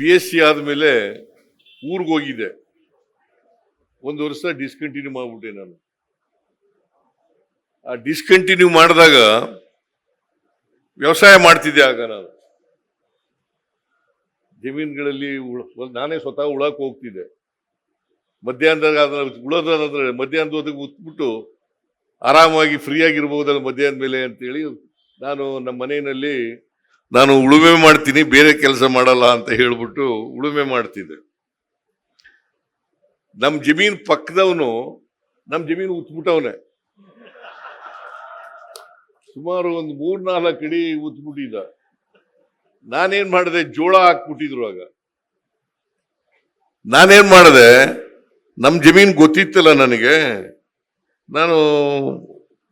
B S C ಆದಮೇಲೆ ಊರಿಗೆ ಹೋಗಿದ್ದೆ. ಒಂದು ವರ್ಷ ಡಿಸ್ಕಂಟಿನ್ಯೂ ಮಾಡ್ಬಿಟ್ಟೆ ನಾನು. ಆ ಡಿಸ್ಕಂಟಿನ್ಯೂ ಮಾಡಿದಾಗ ವ್ಯವಸಾಯ ಮಾಡ್ತಿದ್ದೆ ಆಗ ನಾನು. ಜಮೀನುಗಳಲ್ಲಿ ನಾನೇ ಸ್ವತಃ ಉಳಕ್ಕೆ ಹೋಗ್ತಿದ್ದೆ. ಮಧ್ಯಾಹ್ನದಾಗ ಅದನ್ನ ಉಳೋದ್ರೆ ಮಧ್ಯಾಹ್ನದ ಹೊತ್ತಿಗೆ ಉತ್ಬಿಟ್ಟು ಆರಾಮಾಗಿ ಫ್ರೀ ಆಗಿರ್ಬೋದಲ್ಲ ಮಧ್ಯಾಹ್ನದ ಮೇಲೆ ಅಂತೇಳಿ ನಾನು ನಮ್ಮ ಮನೆಯಲ್ಲಿ ನಾನು ಉಳುಮೆ ಮಾಡ್ತೀನಿ, ಬೇರೆ ಕೆಲಸ ಮಾಡಲ್ಲ ಅಂತ ಹೇಳ್ಬಿಟ್ಟು ಉಳುಮೆ ಮಾಡ್ತಿದ್ದೆ. ನಮ್ಮ ಜಮೀನ್ ಪಕ್ಕದವನು ನಮ್ಮ ಜಮೀನು ಉತ್ಬಿಟ್ಟವನೆ. ಸುಮಾರು ಒಂದು ಮೂರ್ನಾಲ್ಕು ಅಡಿ ಉತ್ಬಿಟ್ಟಿದ್ದ. ನಾನೇನ್ ಮಾಡಿದೆ ಜೋಳ ಹಾಕ್ಬಿಟ್ಟಿದ್ರು ಆಗ. ನಾನೇನ್ ಮಾಡಿದೆ ನಮ್ಮ ಜಮೀನ್ ಗೊತ್ತಿತ್ತಲ್ಲ ನನಗೆ. ನಾನು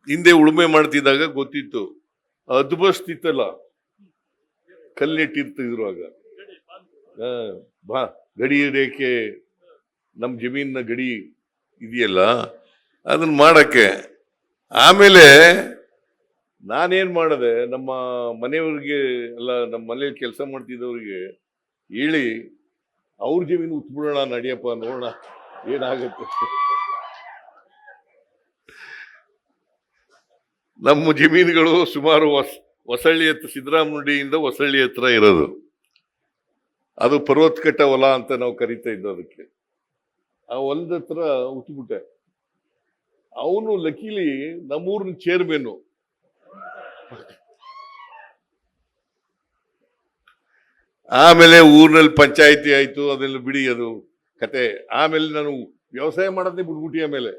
ಹಿಂದೆ ಉಳುಮೆ ಮಾಡ್ತಿದ್ದಾಗ ಗೊತ್ತಿತ್ತು. ಅದ್ಬಸ್ತಿತ್ತಲ್ಲ. ಕಲ್ಲಿಟ್ಟಿರ್ತಿದ್ರು ಆಗ. ಬಾ, ಗಡಿ ರೇಖೆ ನಮ್ಮ ಜಮೀನಿನ ಗಡಿ ಇದೆಯಲ್ಲ ಅದನ್ನ ಮಾಡಕ್ಕೆ. ಆಮೇಲೆ ನಾನೇನ್ ಮಾಡಿದೆ, ನಮ್ಮ ಮನೆಯವ್ರಿಗೆ ಎಲ್ಲ ನಮ್ಮ ಮನೇಲಿ ಕೆಲಸ ಮಾಡ್ತಿದ್ದವ್ರಿಗೆ ಹೇಳಿ, ಅವ್ರ ಜಮೀನು ಉತ್ಬಿಡೋಣ, ನಡಿಯಪ್ಪ, ನೋಡೋಣ, ಏನಾಗುತ್ತೆ. ನಮ್ಮ ಜಮೀನುಗಳು ಸುಮಾರು ಹೊಸ ಹೊಸಳ್ಳಿ ಹತ್ರ ಸಿದ್ದರಾಮುಂಡಿಯಿಂದ ಹೊಸಳ್ಳಿ ಹತ್ರ ಇರೋದು. ಅದು ಪರ್ವತಕಟ್ಟ ಹೊಲ ಅಂತ ನಾವು ಕರಿತಾ ಇದ್ದೋ ಅದಕ್ಕೆ. ಆ ಹೊಲದ ಹತ್ರ ಉತ್ಬಿಟ್ಟೆ ಅವನು ಲಕೀಲಿ ನಮ್ಮೂರಿನ ಚೇರ್ಮನ್ ಆಮೇಲೆ ಊರಿನಲ್ಲಿ ಪಂಚಾಯಿತಿ ಆಯ್ತು, ಅದೆಲ್ಲ ಬಿಡಿ ಅದು ಕತೆ. ಆಮೇಲೆ ನಾನು ವ್ಯವಸಾಯ ಮಾಡೋದೇ ಬಿಟ್ಬಿಟ್ಟಿ ಆಮೇಲೆ.